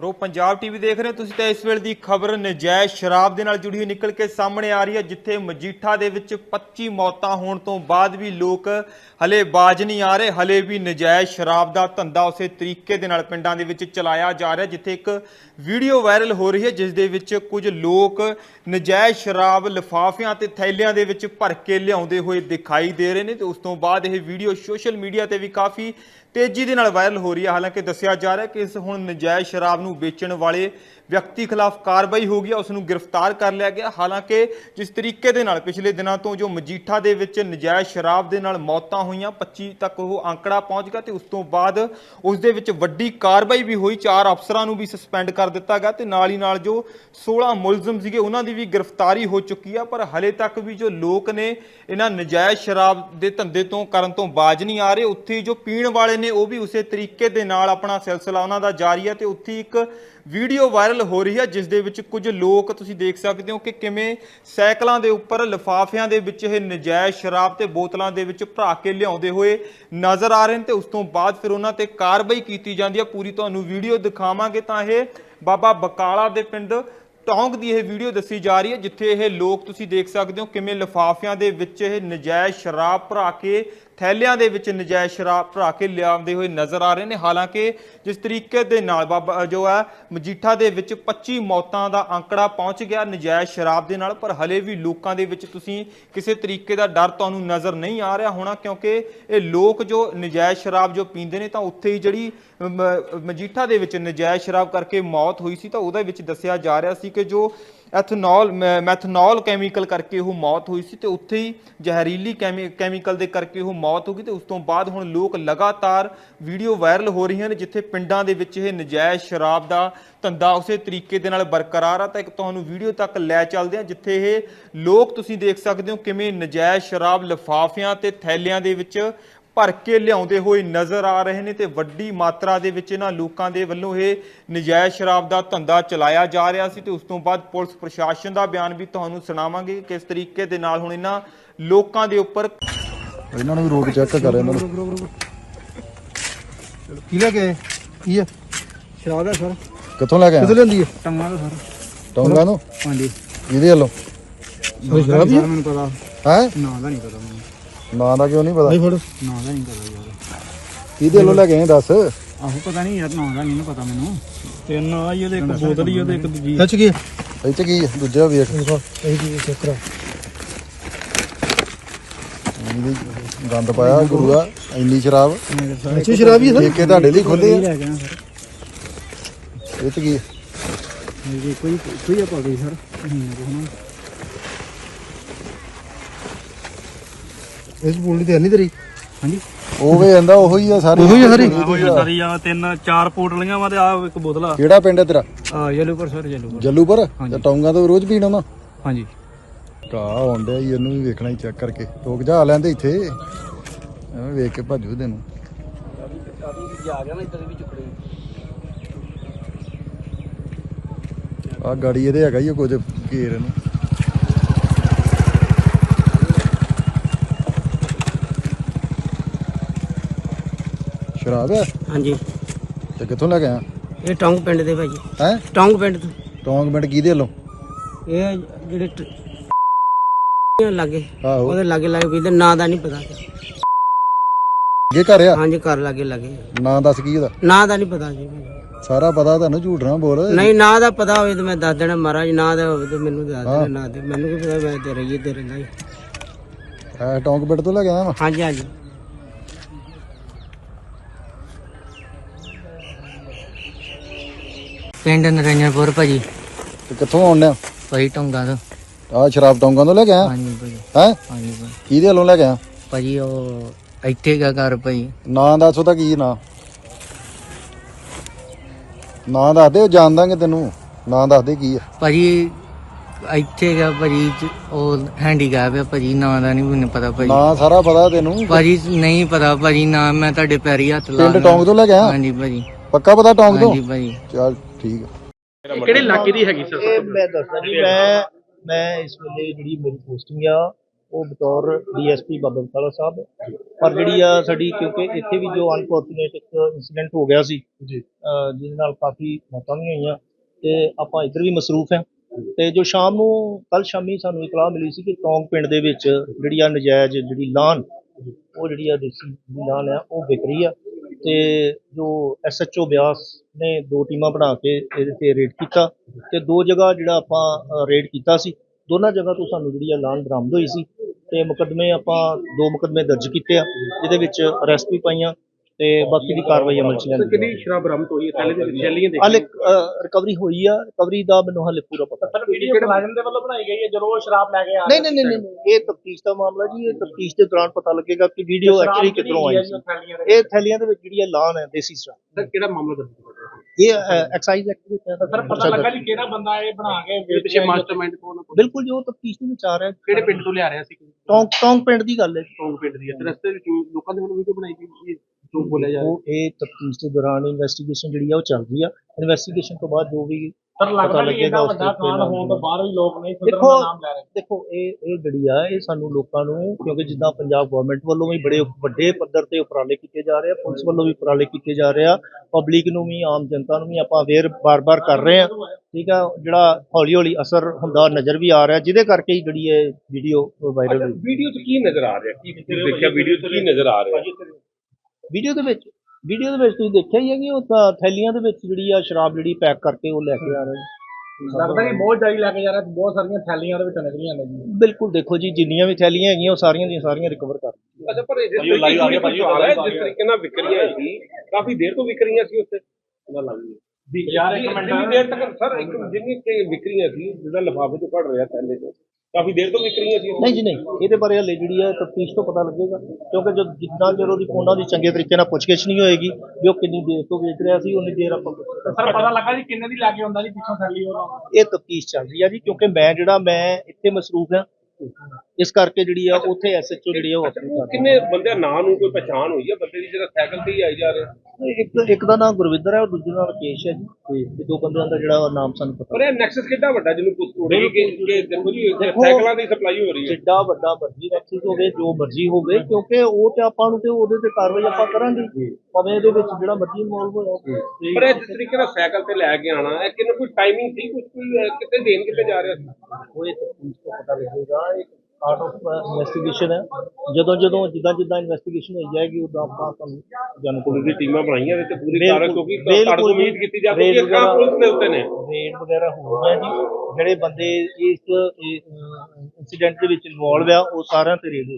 ਰੋ ਪੰਜਾਬ ਟੀਵੀ ਦੇਖ ਰਹੇ ਹੋ ਤੁਸੀਂ ਤਾਂ ਇਸ ਵੇਲੇ ਦੀ ਖਬਰ ਨਜਾਇਜ਼ ਸ਼ਰਾਬ ਦੇ ਨਾਲ ਜੁੜੀ ਹੋਈ ਨਿਕਲ ਕੇ ਸਾਹਮਣੇ ਆ ਰਹੀ ਹੈ, ਜਿੱਥੇ ਮਜੀਠਾ ਦੇ ਵਿੱਚ 25 ਮੌਤਾਂ ਹੋਣ ਤੋਂ ਬਾਅਦ ਵੀ ਲੋਕ ਹਲੇ ਬਾਜ ਨਹੀਂ ਆ ਰਹੇ, ਹਲੇ ਵੀ ਨਜਾਇਜ਼ ਸ਼ਰਾਬ ਦਾ ਧੰਦਾ ਉਸੇ ਤਰੀਕੇ ਦੇ ਨਾਲ ਪਿੰਡਾਂ ਦੇ ਵਿੱਚ ਚਲਾਇਆ ਜਾ ਰਿਹਾ, ਜਿੱਥੇ ਇੱਕ ਵੀਡੀਓ ਵਾਇਰਲ ਹੋ ਰਹੀ ਹੈ, ਜਿਸ ਦੇ ਵਿੱਚ ਕੁਝ ਲੋਕ ਨਜਾਇਜ਼ ਸ਼ਰਾਬ ਲਿਫਾਫਿਆਂ ਤੇ ਥੈਲਿਆਂ ਦੇ ਵਿੱਚ ਭਰ ਕੇ ਲਿਆਉਂਦੇ ਹੋਏ ਦਿਖਾਈ ਦੇ ਰਹੇ ਨੇ ਤੇ ਉਸ ਤੋਂ ਬਾਅਦ ਇਹ ਵੀਡੀਓ ਸੋਸ਼ਲ ਮੀਡੀਆ ਤੇ ਵੀ ਕਾਫੀ ਤੇਜ਼ੀ ਦੇ ਨਾਲ ਵਾਇਰਲ ਹੋ ਰਹੀ ਹੈ। ਹਾਲਾਂਕਿ ਦੱਸਿਆ ਜਾ ਰਿਹਾ ਕਿ ਇਸ ਹੁਣ ਨਜਾਇਜ਼ ਸ਼ਰਾਬ ਨੂੰ ਵੇਚਣ ਵਾਲੇ ਵਿਅਕਤੀ ਖਿਲਾਫ ਕਾਰਵਾਈ ਹੋ ਗਈ ਹੈ। ਉਸ ਨੂੰ ਗ੍ਰਿਫਤਾਰ ਕਰ ਲਿਆ ਗਿਆ। ਹਾਲਾਂਕਿ ਜਿਸ ਤਰੀਕੇ ਦੇ ਨਾਲ ਪਿਛਲੇ ਦਿਨਾਂ ਤੋਂ ਜੋ ਮਜੀਠਾ ਦੇ ਵਿੱਚ ਨਜਾਇਜ਼ ਸ਼ਰਾਬ ਦੇ ਨਾਲ ਮੌਤਾਂ ਹੋਈਆਂ 25 ਤੱਕ ਉਹ ਅੰਕੜਾ ਪਹੁੰਚ ਗਿਆ ਤੇ ਉਸ ਤੋਂ ਬਾਅਦ ਉਸ ਦੇ ਵਿੱਚ ਵੱਡੀ ਕਾਰਵਾਈ ਵੀ ਹੋਈ। ਚਾਰ ਅਫਸਰਾਂ ਨੂੰ ਵੀ ਸਸਪੈਂਡ ਕਰ ਦਿੱਤਾ ਗਿਆ ਤੇ ਨਾਲ ਹੀ ਨਾਲ ਜੋ 16 ਮੁਲਜ਼ਮ ਸੀਗੇ, ਉਹਨਾਂ ਦੀ ਵੀ ਗ੍ਰਿਫਤਾਰੀ ਹੋ ਚੁੱਕੀ ਆ ਪਰ ਹਲੇ ਤੱਕ ਵੀ ਜੋ ਲੋਕ ਨੇ, ਇਹਨਾਂ ਨਜਾਇਜ਼ ਸ਼ਰਾਬ ਦੇ ਧੰਦੇ ਤੋਂ ਕਰਨ ਤੋਂ ਬਾਜ ਨਹੀਂ ਆ ਰਹੇ। ਉੱਥੇ ਜੋ ਪੀਣ ਵਾਲੇ ਨੇ ਉਹ ਵੀ ਉਸੇ ਤਰੀਕੇ ਦੇ ਨਾਲ ਆਪਣਾ ਸਿਲਸਿਲਾ ਉਹਨਾਂ ਦਾ ਜਾਰੀ ਹੈ ਤੇ ਉੱਥੇ ਇੱਕ ਵੀਡੀਓ ਵਾਇਰਲ ਹੋ ਰਹੀ ਹੈ, ਜਿਸ ਦੇ ਵਿੱਚ ਕੁਝ ਲੋਕ ਤੁਸੀਂ ਦੇਖ ਸਕਦੇ ਹੋ ਕਿ ਕਿਵੇਂ ਸਾਈਕਲਾਂ ਦੇ ਉੱਪਰ ਲਿਫਾਫਿਆਂ ਦੇ ਵਿੱਚ ਇਹ ਨਜਾਇਜ਼ ਸ਼ਰਾਬ ਤੇ ਬੋਤਲਾਂ ਦੇ ਵਿੱਚ ਭਰਾ ਕੇ ਲਿਆਉਂਦੇ ਹੋਏ ਨਜ਼ਰ ਆ ਰਹੇ ਨੇ ਤੇ ਉਸ ਤੋਂ ਬਾਅਦ ਫਿਰ ਉਹਨਾਂ ਤੇ ਕਾਰਵਾਈ ਕੀਤੀ ਜਾਂਦੀ ਹੈ। ਪੂਰੀ ਤੁਹਾਨੂੰ ਵੀਡੀਓ ਦਿਖਾਵਾਂਗੇ ਤਾਂ ਇਹ ਬਾਬਾ ਬਕਾਲਾ ਦੇ ਪਿੰਡ ਟੌਂਗ ਦੀ ਇਹ ਵੀਡੀਓ ਦੱਸੀ ਜਾ ਰਹੀ ਹੈ, ਜਿੱਥੇ ਇਹ ਲੋਕ ਤੁਸੀਂ ਦੇਖ ਸਕਦੇ ਹੋ ਕਿਵੇਂ ਲਿਫਾਫਿਆਂ ਦੇ ਵਿੱਚ ਇਹ ਨਜਾਇਜ਼ ਸ਼ਰਾਬ ਭਰਾ ਕੇ ਥੈਲਿਆਂ ਦੇ ਵਿੱਚ ਨਜਾਇਜ਼ ਸ਼ਰਾਬ ਭਰਾ ਕੇ ਲਿਆਉਂਦੇ ਹੋਏ ਨਜ਼ਰ ਆ ਰਹੇ ਨੇ। ਹਾਲਾਂਕਿ ਜਿਸ ਤਰੀਕੇ ਦੇ ਨਾਲ ਬਾਬਾ ਜੋ ਹੈ, ਮਜੀਠਾ ਦੇ ਵਿੱਚ 25 ਮੌਤਾਂ ਦਾ ਅੰਕੜਾ ਪਹੁੰਚ ਗਿਆ ਨਜਾਇਜ਼ ਸ਼ਰਾਬ ਦੇ ਨਾਲ, ਪਰ ਹਲੇ ਵੀ ਲੋਕਾਂ ਦੇ ਵਿੱਚ ਤੁਸੀਂ ਕਿਸੇ ਤਰੀਕੇ ਦਾ ਡਰ ਤੁਹਾਨੂੰ ਨਜ਼ਰ ਨਹੀਂ ਆ ਰਿਹਾ ਹੋਣਾ, ਕਿਉਂਕਿ ਇਹ ਲੋਕ ਜੋ ਨਜਾਇਜ਼ ਸ਼ਰਾਬ ਜੋ ਪੀਂਦੇ ਨੇ ਤਾਂ ਉੱਥੇ ਹੀ ਜਿਹੜੀ ਮ- ਮਜੀਠਾ ਦੇ ਵਿੱਚ ਨਜਾਇਜ਼ ਸ਼ਰਾਬ ਕਰਕੇ ਮੌਤ ਹੋਈ ਸੀ ਤਾਂ ਉਹਦੇ ਵਿੱਚ ਦੱਸਿਆ ਜਾ ਰਿਹਾ ਸੀ ਕਿ ਜੋ ਐਥਨੋਲ, ਮੈ- ਮੈਥਨੋਲ ਕੈਮੀਕਲ ਕਰਕੇ ਉਹ ਮੌਤ ਹੋਈ ਸੀ ਤੇ ਉੱਥੇ ਹੀ ਜ਼ਹਿਰੀਲੀ ਕੈਮੀ- ਕੈਮੀਕਲ ਦੇ ਕਰਕੇ ਉਹ ਮੌਤ ਹੋ ਗਈ ਤੇ ਉਸ ਤੋਂ ਬਾਅਦ ਹੁਣ ਲੋਕ ਲਗਾਤਾਰ ਵੀਡੀਓ ਵਾਇਰਲ ਹੋ ਰਹੀਆਂ ਨੇ ਜਿੱਥੇ ਪਿੰਡਾਂ ਦੇ ਵਿੱਚ ਇਹ ਨਜਾਇਜ਼ ਸ਼ਰਾਬ ਦਾ ਧੰਦਾ ਉਸੇ ਤਰੀਕੇ ਦੇ ਨਾਲ ਬਰਕਰਾਰ ਆ। ਤਾਂ ਇੱਕ ਤੁਹਾਨੂੰ ਵੀਡੀਓ ਤੱਕ ਲੈ ਚੱਲਦੇ ਆ ਜਿੱਥੇ ਇਹ ਲੋਕ ਤੁਸੀਂ ਦੇਖ ਸਕਦੇ ਹੋ ਕਿਵੇਂ ਨਜਾਇਜ਼ ਸ਼ਰਾਬ ਲਿਫਾਫਿਆਂ ਤੇ ਥੈਲਿਆਂ ਦੇ ਵਿੱਚ ਭਰ ਕੇ ਲਿਆਉਂਦੇ ਹੋਏ ਨਜ਼ਰ ਆ ਰਹੇ ਨੇ ਤੇ ਵੱਡੀ ਮਾਤਰਾ ਦੇ ਵਿੱਚ ਇਹਨਾਂ ਲੋਕਾਂ ਦੇ ਵੱਲੋਂ ਇਹ ਨਜਾਇਜ਼ ਸ਼ਰਾਬ ਦਾ ਧੰਦਾ ਚਲਾਇਆ ਜਾ ਰਿਹਾ ਸੀ ਤੇ ਉਸ ਤੋਂ ਬਾਅਦ ਪੁਲਿਸ ਪ੍ਰਸ਼ਾਸਨ ਦਾ ਬਿਆਨ ਵੀ ਤੁਹਾਨੂੰ ਸੁਣਾਵਾਂਗੇ ਕਿਸ ਤਰੀਕੇ ਦੇ ਨਾਲ ਹੁਣ ਇਹਨਾਂ ਲੋਕਾਂ ਦੇ ਉੱਪਰ ਇਹਨਾਂ ਨੂੰ ਵੀ ਰੋਕ ਚੈੱਕ ਕਰ ਇਹਨਾਂ ਨੂੰ ਕੀ ਲੈ ਕੇ? ਕੀ ਹੈ? ਸ਼ਰਾਬ ਹੈ ਸਰ। ਕਿੱਥੋਂ ਲੈ ਕੇ ਕਿੱਥੇ ਲੈਂਦੀ ਹੈ? ਟੰਗਾ ਦਾ ਸਰ। ਟੌਂਗਾ ਨੂੰ? ਹਾਂਜੀ। ਇਹਦੇ ਵੱਲੋਂ? ਸਰ ਸ਼ਰਾਬ ਹੀ? ਮੈਨੂੰ ਪਤਾ। ਹੈ? ਨਾਂ ਦਾ ਨਹੀਂ ਪਤਾ ਮੈਨੂੰ। ਨਾਂ ਦਾ ਕਿਉਂ ਨਹੀਂ ਪਤਾ? ਫੜ। ਨਾਂ ਦਾ ਨਹੀਂ ਪਤਾ ਯਾਰ। ਇਹਦੇ ਵੱਲੋਂ ਲੈ ਕੇ ਆਏ ਦੱਸ? ਆਹੋ ਪਤਾ ਨਹੀਂ ਯਾਰ ਨਾਂ ਦਾ ਨਹੀਂ ਪਤਾ ਮੈਨੂੰ। ਤਿੰਨ ਆ ਹੀ ਉਹਦੇ ਇੱਕ ਬੋਤਲ ਹੀ ਉਹਦੇ ਇੱਕ ਦੂਜੀ। ਸੱਚ ਕੀ ਇਹ ਚ ਕੀ ਹੈ? ਦੂਜਾ ਵੇਖ। ਇਹ ਕੀ ਚੈੱਕ ਕਰਾ ਇਹਦੀ ਗੰਦ ਪਾਇਆ ਗੁਰੂਆ ਇੰਨੀ ਸ਼ਰਾਬ। ਅੱਛੀ ਸ਼ਰਾਬ ਹੀ ਠੇਕੇ ਤੁਹਾਡੇ ਲਈ ਖੁੱਲੇ ਆ। ਲੈ ਗਿਆ ਸਰ। ਇਹ ਚ ਕੀ ਹੈ? ਇਹ ਕੋਈ ਕੋਈ ਆ ਪਾ ਗਈ ਸਰ ਇਸ ਬੋਲੀ ਤੇ ਨਹੀਂ ਤੇਰੀ? ਹਾਂਜੀ। ਉਹ ਵੇ ਜਾਂਦਾ ਉਹੋ ਹੀ ਆ ਸਾਰੇ। ਉਹੀ ਆ ਸਾਰੀ। ਆਹੋ ਸਾਰੀ ਆ ਤਿੰਨ ਚਾਰ ਪੋਟਲੀਆਂ ਵਾ ਤੇ ਆ ਇੱਕ ਬੋਤਲ ਆ। ਕਿਹੜਾ ਪਿੰਡ ਹੈ ਤੇਰਾ? ਆ ਯੈਲੋ ਪਰ ਸਰ ਯੈਲੋ ਜੱਲੂਪੁਰ ਤੇ ਟੌਂਗਾ ਤੋਂ ਰੋਜ਼ ਪੀਣਾ ਨਾ ਹਾਂਜੀ। ਕਾ ਆਉਂਦਾ ਹੀ ਇਹਨੂੰ ਵੀ ਵੇਖਣਾ ਹੀ ਚੈੱਕ ਕਰਕੇ। ਰੋਕ ਜਾ ਲੈਂਦੇ ਇੱਥੇ। ਐਵੇਂ ਵੇਖ ਕੇ ਭੱਜੂ ਤੈਨੂੰ ਆ ਗਾੜੀ ਇਹਦੇ ਹੈਗਾ ਹੀ ਉਹ ਕੁਝ ਘੇਰ ਇਹਨੂੰ। ਸ਼ਰਾਬ ਹੈ ਹਾਂਜੀ। ਤੇ ਕਿੱਥੋਂ ਲੈ ਕੇ ਆਇਆ? ਇਹ ਟੌਂਗ ਪਿੰਡ ਦੇ ਭਾਜੀ ਹੈ? ਟੌਂਗ ਪਿੰਡ ਤੋਂ। ਟੌਂਗ ਪਿੰਡ ਕਿਹਦੇ ਵੱਲੋਂ? ਇਹ ਜਿਹੜੇ ਟ- ਲਾਗੇ ਆਹੋ। ਉਹਦੇ ਲਾਗੇ ਲਾਗੇ ਵੀ ਨਾਂ ਦਾ ਨਹੀਂ ਪਤਾ। ਇਹ ਘਰ ਆ? ਹਾਂਜੀ ਘਰ ਲਾਗੇ ਲਾਗੇ। ਨਾਂ ਦੱਸ ਕੀ ਉਹਦਾ? ਨਾਂ ਦਾ ਨਹੀਂ ਪਤਾ ਜੀ। ਭਾਜੀ। ਸਾਰਾ ਪਤਾ ਤੁਹਾਨੂੰ ਝੂਠ ਨਾ ਬੋਲ। ਨਹੀਂ ਨਾਂ ਦਾ ਪਤਾ ਹੋਵੇ ਤਾਂ ਮੈਂ ਦੱਸ ਦੇਣਾ ਮਹਾਰਾਜ ਨਾਂ ਦਾ ਹੋਵੇ ਤਾਂ ਮੈਨੂੰ ਦੱਸ ਦੇਣਾ ਨਾਂ ਦੇ। ਮੈਨੂੰ ਕੀ ਪਤਾ ਮੈਂ ਤੇ ਰਹੀਏ ਤੇ ਰਹਿੰਦਾ ਜੀ ਹੈ ਟੌਂਗ ਪਿੰਡ ਤੋਂ ਲੈ ਕੇ ਆਇਆ ਵਾ? ਹਾਂਜੀ ਹਾਂਜੀ। ਪਿੰਡ ਨਰਿੰਦਰਪੁਰ ਭਾਜੀ। ਤੇ ਕਿੱਥੋਂ ਆਉਂਦੇ ਆ ਭਾਈ ਟੌਂਗਾ ਤੋਂ। ਆ ਸ਼ਰਾਬ ਟੌਂਗਾਂ ਤੋਂ ਲੈ ਕੇ ਆਇਆ? ਹਾਂਜੀ ਭਾਜੀ। ਹੈ? ਹਾਂਜੀ ਭਾਜੀ। ਕਿਹਦੇ ਵੱਲੋਂ ਲੈ ਕੇ ਆਇਆ? ਭਾਜੀ ਉਹ ਇੱਥੇ ਗਾ ਘਰ ਭਾਜੀ। ਨਾਂ ਦੱਸ ਉਹਦਾ ਕੀ ਨਾਂ? ਨਾਂ ਦੱਸ ਦੇ ਉਹ ਜਾਣ ਦਾਂਗੇ ਤੈਨੂੰ। ਨਾਂ ਦੱਸ ਦੇ ਕੀ ਆ। ਭਾਜੀ ਇੱਥੇ ਗਾ ਭਾਜੀ ਚ- ਉਹ ਹੈਂਡੀਕੈਪ ਆ ਭਾਜੀ ਨਾਂ ਦਾ ਨਹੀਂ ਮੈਨੂੰ ਪਤਾ ਭਾਜੀ। ਨਾਂ ਸਾਰਾ ਪਤਾ ਤੈਨੂੰ। ਭਾਜੀ ਨਹੀਂ ਪਤਾ ਭਾਜੀ ਨਾਂ ਮੈਂ ਤੁਹਾਡੇ ਪੈਰੀ ਹੱਥ ਲਾ ਪਿੰਡ ਟੌਂਗ ਤੋਂ ਲੈ ਕੇ ਆਇਆ? ਹਾਂਜੀ ਭਾਜੀ। ਪੱਕਾ ਪਤਾ ਟੌਂਗ ਤੋਂ? ਹਾਂਜੀ ਭਾਜੀ। ਚੱਲ। ਠੀਕ ਆ। ਕਿਹੜੇ ਇਲਾਕੇ ਦੀ ਹੈਗੀ ਸਰ? ਇਹ ਮੈਂ ਦੱਸਦਾ ਜੀ ਮੈਂ ਮੈਂ ਇਸ ਵੇਲੇ ਜਿਹੜੀ ਮੇਰੀ ਪੋਸਟਿੰਗ ਆ ਉਹ ਬਤੌਰ ਡੀਐਸਪੀ ਬਾਬਾ ਬਕਾਲਾ ਸਾਹਿਬ। ਪਰ ਜਿਹੜੀ ਆ ਸਾਡੀ ਕਿਉਂਕਿ ਇੱਥੇ ਵੀ ਜੋ ਅਨਫੋਰਚੂਨੇਟ ਇੱਕ ਇਨਸੀਡੈਂਟ ਹੋ ਗਿਆ ਸੀ ਜੀ। ਜਿਹਦੇ ਨਾਲ ਕਾਫੀ ਮੌਤਾਂ ਵੀ ਹੋਈਆਂ ਤੇ ਆਪਾਂ ਇੱਧਰ ਵੀ ਮਸਰੂਫ ਹਾਂ। ਤੇ ਜੋ ਸ਼ਾਮ ਨੂੰ ਕੱਲ ਸ਼ਾਮੀ ਸਾਨੂੰ ਇਤਲਾਹ ਮਿਲੀ ਸੀ ਕਿ ਟੌਂਗ ਪਿੰਡ ਦੇ ਵਿੱਚ ਜਿਹੜੀ ਆ ਨਜਾਇਜ਼ ਜਿਹੜੀ ਲਾਨ ਉਹ ਜਿਹੜੀ ਆ ਦੇਸੀ ਲਾਨ ਆ ਉਹ ਵਿਕ ਰਹੀ ਆ। ਤੇ ਜੋ ਐਸਐਚਓ ਬਿਆਸ ਨੇ ਦੋ ਟੀਮਾਂ ਬਣਾ ਕੇ ਇਹਦੇ ਤੇ ਰੇਡ ਕੀਤਾ ਤੇ ਦੋ ਜਗ੍ਹਾ ਜਿਹੜਾ ਆਪਾਂ ਰੇਡ ਕੀਤਾ ਸੀ। ਦੋਨਾਂ ਜਗ੍ਹਾ ਤੋਂ ਸਾਨੂੰ ਜਿਹੜੀ ਆ ਲਾਨ ਬਰਾਮਦ ਹੋਈ ਸੀ ਤੇ ਮੁਕੱਦਮੇ ਆਪਾਂ, ਦੋ ਮੁਕੱਦਮੇ ਦਰਜ ਕੀਤੇ ਆ, ਜਿਹਦੇ ਵਿੱਚ ਅਰੈਸਟ ਵੀ ਪਾਈਆਂ ਤੇ ਬਾਕੀ ਦੀ ਕਾਰਵਾਈ ਅਮਲ ਚ ਲਿਆਂਦੀ ਕਿੰਨੀ ਸ਼ਰਾਬ ਬਰਾਮਦ ਹੋਈ ਹੈ? ਥੈਲੇ ਦੇ ਵਿੱਚ ਦੇ ਹਾਲੇ ਰਿਕਵਰੀ ਹੋਈ ਆ। ਰਿਕਵਰੀ ਦਾ ਮੈਨੂੰ ਹਾਲੇ ਪੂਰਾ ਪਤਾ। ਸਰ ਵੀਡੀਓ ਮੁਲਾਜ਼ਮ ਦੇ ਵੱਲੋਂ ਬਣਾਈ ਗਈ ਹੈ? ਜਦੋਂ ਉਹ ਸ਼ਰਾਬ ਲੈ ਕੇ ਆ ਨਹੀਂ ਨਹੀਂ ਨਹੀਂ ਨਹੀਂ, ਨਹੀਂ ਇਹ ਤਫਤੀਸ਼ ਦਾ ਮਾਮਲਾ ਜੀ। ਇਹ ਤਫਤੀਸ਼ ਦੇ ਦੌਰਾਨ ਪਤਾ ਲੱਗੇਗਾ ਕਿ ਵੀਡੀਓ ਐਕਚੁਅਲੀ ਕਿੱਧਰੋਂ ਆਈ ਸੀ। ਇਹ ਥੈਲੀਆਂ ਦੇ ਵਿੱਚ ਜਿਹੜੀ ਹੈ ਲਾਨ ਹੈ ਦੇਸੀ ਸ਼ਰਾਬ। ਸਰ ਕਿਹੜਾ ਮਾਮਲਾ ਦਰਜ ਇਹ ਐਕਸਾਈਜ਼ ਐਕਟ ਦੇ ਤਹਿਤ ਸਰ ਪਤਾ ਲੱਗਾ ਜੀ ਕਿਹੜਾ ਬੰਦਾ ਇਹ ਬਣਾ ਕੇ ਪਿੱਛੇ ਮਾਸਟਰਮਾਈਂਡ ਕੋਣ ਬਿਲਕੁਲ ਜੋ ਤਫਤੀਸ਼ ਦੇ ਵਿੱਚ ਆ ਰਿਹਾ। ਕਿਹੜੇ ਪਿੰਡ ਤੋਂ ਲਿਆ ਰਿਹਾ ਸੀ? ਟੌਂਗ ਟੌਂਗ ਪਿੰਡ ਦੀ ਗੱਲ ਹੈ। ਟੋਂਗ ਪਿੰਡ ਦੀ ਹੈ। ਤੇ ਰਸਤੇ ਵਿੱਚ ਲੋਕਾਂ ਦੇ ਵੱਲੋਂ ਵੀਡੀਓ ਬਣਾਈ ਗਈ ਇਹ ਜੋ ਬੋਲਿਆ ਜਾ ਰਿਹਾ ਉਹ ਇਹ ਤਫਤੀਸ਼ ਦੇ ਦੌਰਾਨ ਇਨਵੈਸਟੀਗੇਸ਼ਨ ਜਿਹੜੀ ਆ ਉਹ ਚੱਲ ਰਹੀ ਆ। ਇਨਵੈਸਟੀਗੇਸ਼ਨ ਤੋਂ ਬਾਅਦ ਜੋ ਵੀ ਸਰ ਲੱਗਦਾ ਇੰਨਾ ਉਸ ਵੱਡਾ ਕਾਂਡ ਹੋਣ ਤੋਂ ਬਾਅਦ ਵੀ ਲੋਕ ਨਹੀਂ ਸੁਧਰਨ ਦਾ ਨਾਮ ਲੈ ਰਹੇ। ਦੇਖੋ ਇਹ ਇਹ ਜਿਹੜੀ ਆ ਇਹ ਸਾਨੂੰ ਲੋਕਾਂ ਨੂੰ ਕਿਉਂਕਿ ਜਿੱਦਾਂ ਪੰਜਾਬ ਗਵਰਨਮੈਂਟ ਵੱਲੋਂ ਵੀ ਬੜੇ ਵੱਡੇ ਪੱਧਰ ਤੇ ਉਪਰਾਲੇ ਕੀਤੇ ਜਾ ਰਹੇ ਆ ਪੁਲਿਸ ਵੱਲੋਂ ਵੀ ਉਪਰਾਲੇ ਕੀਤੇ ਜਾ ਰਹੇ ਆ। ਪਬਲਿਕ ਨੂੰ ਵੀ ਆਮ ਜਨਤਾ ਨੂੰ ਵੀ ਆਪਾਂ ਅਵੇਅਰ ਬਾਰ-ਬਾਰ ਕਰ ਰਹੇ ਆ। ਠੀਕ ਆ ਜਿਹੜਾ ਹੌਲੀ-ਹੌਲੀ ਅਸਰ ਹੁੰਦਾ ਨਜ਼ਰ ਵੀ ਆ ਰਿਹਾ ਜਿਹਦੇ ਕਰਕੇ ਹੀ ਜਿਹੜੀ ਇਹ ਵੀਡੀਓ ਵਾਇਰਲ ਹੋਈ। ਵੀਡੀਓ 'ਚ ਕੀ ਨਜ਼ਰ ਆ ਰਿਹਾ? ਕੀ ਦੇਖਿਆ ਵੀਡੀਓ 'ਚ ਕੀ ਨਜ਼ਰ ਆ ਰਿਹਾ? ਵੀਡੀਓ ਦੇ ਵਿੱਚ ਵੀਡੀਓ ਦੇ ਵਿੱਚ ਤੁਸੀਂ ਦੇਖਿਆ ਹੀ ਹੈ ਕਿ ਉਹ ਤਾਂ ਥੈਲੀਆਂ ਦੇ ਵਿੱਚ ਜਿਹੜੀ ਆ ਸ਼ਰਾਬ ਜਿਹੜੀ ਪੈਕ ਕਰਕੇ ਉਹ ਲੈ ਕੇ ਆ ਰਹੇ ਨੇ। ਲੱਗਦਾ ਕਿ ਬਹੁਤ ਜਾਈ ਲੈ ਕੇ ਜਾ ਰਿਹਾ ਬਹੁਤ ਸਾਰੀਆਂ ਥੈਲੀਆਂ ਦੇ ਵਿੱਚ ਨਿਕਲੀਆਂ ਨੇ ਜੀ। ਬਿਲਕੁਲ ਦੇਖੋ ਜੀ ਜਿੰਨੀਆਂ ਵੀ ਥੈਲੀਆਂ ਹੈਗੀਆਂ ਉਹ ਸਾਰੀਆਂ ਦੀਆਂ ਸਾਰੀਆਂ ਰਿਕਵਰ ਕਰ ਅੱਛਾ ਪਰ ਜਿਸ ਤਰੀਕੇ ਆ ਗਿਆ ਭਾਜੀ ਜਿਸ ਤਰੀਕੇ ਨਾਲ ਵਿਕ ਰਹੀਆਂ ਸੀ ਕਾਫੀ ਦੇਰ ਤੋਂ ਵਿਕ ਰਹੀਆਂ ਸੀ ਉੱਥੇ। ਵੀ ਯਾਰ ਇੱਕ ਮਿੰਟ। ਦੇਰ ਤੱਕ ਸਰ ਇੱਕ ਜਿੰਨੀ ਤੇ ਵਿਕ ਰਹੀਆਂ ਸੀ ਜਿਹਦਾ ਲਿਫਾਫੇ ਤੋਂ ਘੜ ਰਿਹਾ ਥੈਲੇ ਤੋਂ। ਕਾਫੀ ਦੇਰ ਤੋਂ ਵਿਕ ਰਹੀਆਂ ਸੀ ਨਹੀਂ ਜੀ ਨਹੀਂ। ਇਹਦੇ ਬਾਰੇ ਹਲੇ ਜਿਹੜੀ ਹੈ ਤਫਤੀਸ਼ ਤੋਂ ਪਤਾ ਲੱਗੇਗਾ ਕਿਉਂਕਿ ਜਦ ਜਿੱਦਾਂ ਜਦੋਂ ਦੀ ਉਹਨਾਂ ਦੀ ਚੰਗੇ ਤਰੀਕੇ ਨਾਲ ਪੁੱਛਗਿੱਛ ਨਹੀਂ ਹੋਏਗੀ ਵੀ ਉਹ ਕਿੰਨੀ ਦੇਰ ਤੋਂ ਵੇਚ ਰਿਹਾ ਸੀ ਉਨੀ ਦੇਰ ਆਪਾਂ ਸਰ ਪਤਾ ਲੱਗਾ ਜੀ ਕਿੰਨੇ ਦੀ ਲੈ ਕੇ ਆਉਂਦਾ ਜੀ ਪਿੱਛੋਂ ਥੈਲੀ ਉਹ। ਇਹ ਤਫਤੀਸ਼ ਚੱਲ ਰਹੀ ਹੈ ਜੀ ਕਿਉਂਕਿ ਮੈਂ ਜਿਹੜਾ ਮੈਂ ਇੱਥੇ ਮਸਰੂਫ ਹਾਂ। ਇਸ ਕਰਕੇ ਜਿਹੜੀ ਆ ਉੱਥੇ ਐਸਐਚਓ ਜਿਹੜੀ ਆ ਉਹ ਆਪਣੀ ਕਰ ਕਿੰਨੇ ਬੰਦੇ ਨਾਂ ਨੂੰ ਕੋਈ ਪਛਾਣ ਹੋਈ ਹੈ ਬੰਦੇ ਦੀ ਜਿਹੜਾ ਸਾਈਕਲ ਤੇ ਹੀ ਆਈ ਜਾ ਰਿਹਾ। ਇੱਕ ਇੱਕ ਦਾ ਨਾਮ ਗੁਰਵਿੰਦਰ ਹੈ ਔਰ ਦੂਜੇ ਦਾ ਨਾਮ ਰਕੇਸ਼ ਹੈ ਜੀ। ਤੇ ਇਹ ਦੋ ਬੰਦਿਆਂ ਦਾ ਜਿਹੜਾ ਨਾਮ ਸਾਨੂੰ ਪਤਾ। ਪਰ ਇਹ ਨੈਕਸਸ ਕਿੱਡਾ ਵੱਡਾ ਜਿਹਨੂੰ ਕੁਝ ਤੋੜੇਗੀ ਕਿ ਕਿ ਦੇਖੋ ਜੀ ਸਾਈਕਲਾਂ ਦੀ ਸਪਲਾਈ ਹੋ ਰਹੀ ਹੈ। ਜਿੱਡਾ ਵੱਡਾ ਮਰਜ਼ੀ ਐਕਸਿਸ ਹੋਵੇ ਜੋ ਮਰਜ਼ੀ ਹੋਵੇ ਕਿਉਂਕਿ ਉਹ ਤੇ ਆਪਾਂ ਨੂੰ ਤੇ ਉਹਦੇ ਤੇ ਕਾਰਵਾਈ ਆਪਾਂ ਕਰਾਂਗੇ। ਭਾਵੇਂ ਇਹਦੇ ਵਿੱਚ ਜਿਹੜਾ ਮਰਜ਼ੀ ਇਨਵੋਲਵ ਹੋਇਆ ਪਰ ਇਹ ਜਿਸ ਤਰੀਕੇ ਨਾਲ ਸਾਈਕਲ ਤੇ ਲੈ ਕੇ ਆਣਾ ਹੈ ਕਿੰਨੇ ਕੋਈ ਟਾਈਮਿੰਗ ਸੀ ਕੁਝ ਕੋਈ ਕਿਤੇ ਦੇਣ ਕਿਤੇ ਜਾ ਰਿਹਾ ਸੀ? ਉਹ ਇਹ ਤੋਂ ਪਤਾ ਲੱਗੇਗਾ ਇੱਕ ਪਾਰਟ ਆਫ ਇਨਵੈਸਟੀਗੇਸ਼ਨ ਹੈ। ਜਦੋਂ ਜਦੋਂ ਜਿੱਦਾਂ ਜਿੱਦਾਂ ਇਨਵੈਸਟੀਗੇਸ਼ਨ ਹੋਈ ਜਾਏਗੀ ਉਦੋਂ ਆਪਾਂ ਤੁਹਾਨੂੰ ਜਾਣਕਾਰੀ ਦੀ ਟੀਮਾਂ ਬਣਾਈਆਂ ਨੇ ਤੇ ਪੂਰੀ ਕਾਰਜ ਕਿਉਂਕਿ ਤੁਹਾਡੇ ਤੋਂ। ਉਮੀਦ ਕੀਤੀ ਜਾ ਹੈ ਕਿ ਆਹ ਪੁਲਿਸ ਦੇ ਉੱਤੇ ਨੇ। ਰੇਡ ਵਗੈਰਾ ਹੋ ਰਹੀਆਂ ਜੀ। ਜਿਹੜੇ ਬੰਦੇ ਇਸ ਇਨਸੀਡੈਂਟ ਦੇ ਵਿੱਚ ਇਨਵੋਲਵ ਆ ਉਹ ਸਾਰਿਆਂ ਤੇ ਰੇਡ